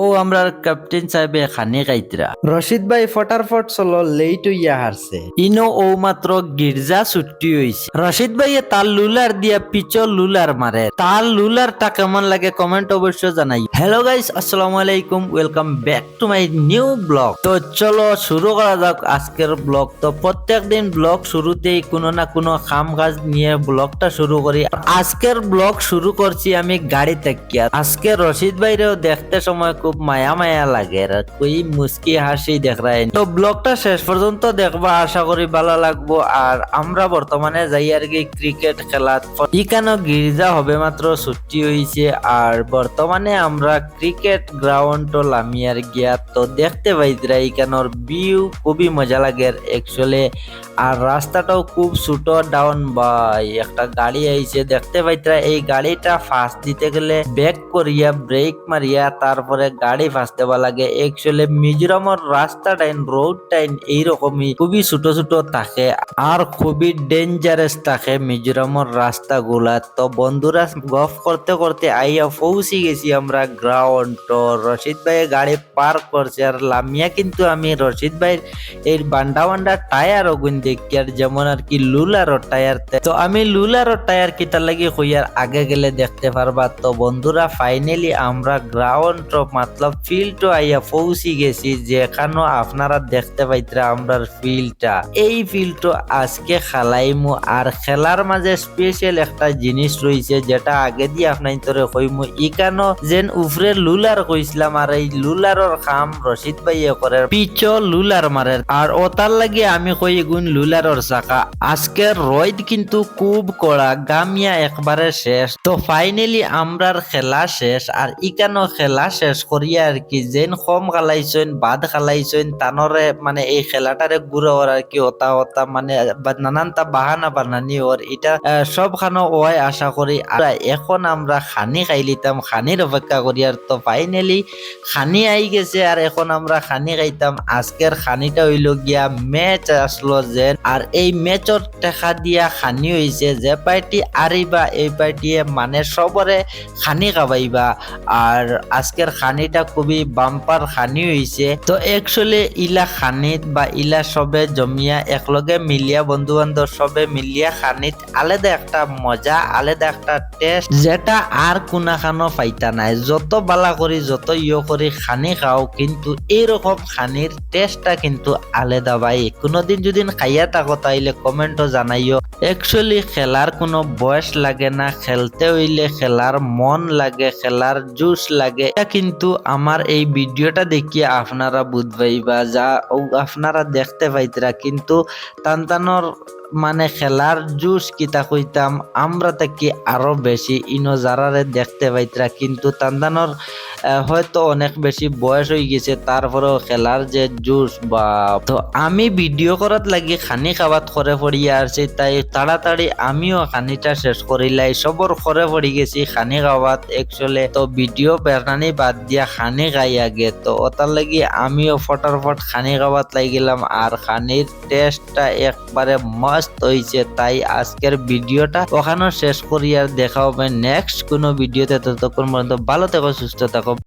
ও আমরা ক্যাপ্টেন সাহেবে খানি খাইতরা। রশিদ ভাই ফটারফট চলো লেট হইয়া হারছে। ইনো ও মাত্র গির্জা ছুটি হইছে। রশিদ ভাইয়ে তার লুলার দিয়া পিছর লুলার মারে। তার লুলারটা কেমন লাগে কমেন্ট অবশ্য জানাই। হ্যালো গাইস আসসালামু আলাইকুম welcome back to my new blog তো চলো শুরু করা যাক আজকের ব্লগ তো প্রত্যেক দিন ব্লগ শুরুতেই কোনো না কোনো খাম কাজ নিয়ে ব্লগটা শুরু করি। আজকের ব্লগ শুরু করছি আমি গাড়ি থেকে। আজকে রশিদ ভাইরেও দেখতে সময় খুব মায়া মায়া লাগে আর কই মুস্কি হাসি দেখ তো ব্লগটা শেষ পর্যন্ত দেখবা, আশা করি ভালো লাগবো। আর আমরা বর্তমানে যাই আর কি ক্রিকেট খেলা ইকানো গির্জা হবে মাত্র ছুটি হয়েছে আর বর্তমানে আমরা ক্রিকেট গ্রাউন্ড লামিয়ার গিয়া। তো দেখতে পাইতরা ইকানোর ভিউ খুবই মজা লাগে একচুয়ালি আর রাস্তাটাও খুব ছোট ডাউন বাই একটা গাড়ি আইছে দেখতে পাইতরা এই গাড়িটা ফাঁস দিতে গেলে ব্যাক করিয়া ব্রেক মারিয়া তারপরে গাড়ি দেওয়া লাগে। একচুয়ালি মিজোরামের রাস্তা টাইন রোড টাইন এইরকমই খুবই ছোট ছোট থাকে আর খুবই ডেঞ্জারাস থাকে মিজোরামের রাস্তাগুলা তো বন্ধুরা গফ করতে করতে আইয়া পৌঁছে গেছি আমরা গ্রাউন্ড তো। রশিদ ভাই গাড়ি পার্ক করছে আর লামিয়া কিন্তু আমি, রশিদ ভাইয়ের এই বান্ডা বান্ডা টায়ার ওগুন দেখি আর যেমন আর কি লুলারও টায়ার তো। আমি লুলারও টায়ার কিটা লাগি হইয়ার আগে গেলে দেখতে পারবা। তো বন্ধুরা ফাইনালি আমরা গ্রাউন্ড মতলব ফিল্ড আইয়া পৌঁছে গেছি যেখানে আপনারা দেখতে পাইতরা আমরা ফিল্ডটা এই ফিল্ড আজকে খেলাইমু আর খেলার মাঝে স্পেশাল একটা জিনিস রয়েছে যেটা আগে দিয়ে আপনার তোরে কইমু ইকানো যেন উফরে লুলার কইছিলাম আর এই লুলারর কাম রশিদ ভাইয়ে করে পিচ লুলার মারে আর ওতার লাগে আমি কই গুণ লুলারর চাকা আজকে রোদ কিন্তু খুব কড়া গামিয়া একবারে শেষ তো ফাইনালি আমরার খেলা শেষ আর ইকানো খেলা শেষ করিয়া আর কি যেন কম খালাইছেন, বাদ খালাইছেন তানরে মানে এই খেলাটারে ঘুরে ওর আর কি ওতা ওতা মানে নানানটা বাহানা বানানি ওর এটা সব খানো ওয়াই আশা করি। আর এখন আমরা খানি খাই লিতাম খানির অপেক্ষা করি আর তো ফাইনালি খানি আই গেছে আর এখন আমরা খানি খাইতাম। আজকের খানিটা হইল গিয়া ম্যাচ আসলো যেন। আর এই ম্যাচর টেকা দিয়া খানি হইছে যে পার্টি আরিবা এই পার্টিয়ে মানে সবরে খানি খাবাইবা। আর আজকের খানিটা খুবই বাম্পার খানি হইছে তো একচুয়ালি ইলা খানিত বা ইলা সবে জমিয়া একলগে মিলিয়া বন্ধু বান্ধব সবে মিলিয়া খানিত আলাদা একটা মজা, আলাদা একটা টেস্ট যেটা আর কোনা খানো পাইতা নাই। যত বালা করি যত ইয়ে করি খানি খাও, কিন্তু এইরকম খানির টেস্টটা কিন্তু আলাদা ভাই। কোনোদিন যদি খাইয়া থাকো তাইলে কমেন্টও জানাইও। একচুয়ালি খেলার কোনো বয়স লাগে না, খেলতে হইলে খেলার মন লাগে খেলার জুস লাগে। এটা কিন্তু আমার এই ভিডিওটা দেখিয়ে আপনারা বুঝবাইবা যা ও আপনারা দেখতে পাইতরা কিন্তু তান্তানোর মানে খেলার জুস কিতা কইতাম, আমরা থেকে আরও বেশি ইনো যারারে দেখতে পাইতরা। কিন্তু তান্দানোর হয়তো অনেক বেশি বয়স হয়ে গেছে, তারপরেও খেলার যে জুস বা তো আমি ভিডিও করাত লাগি, খানি খাবাত করে পড়িয়া আসছি তাই তাড়াতাড়ি আমিও খানিটা শেষ করিলাই সবর করে পড়ি গেছি, খানি খাওয়াত একচুয়ালি তো ভিডিও বেরনানি বাদ দিয়া খানি খাই আগে, তো ওটার লাগি আমিও ফটাফট খানি খাওয়াত লাগিলাম আর খানির টেস্টটা একবারে মস্ত হয়েছে তাই আজকের ভিডিওটা ওখানে শেষ করি আর দেখা হবে নেক্সট কোনো ভিডিওতে। ততক্ষণ পর্যন্ত ভালো থেকো, সুস্থ থাকো।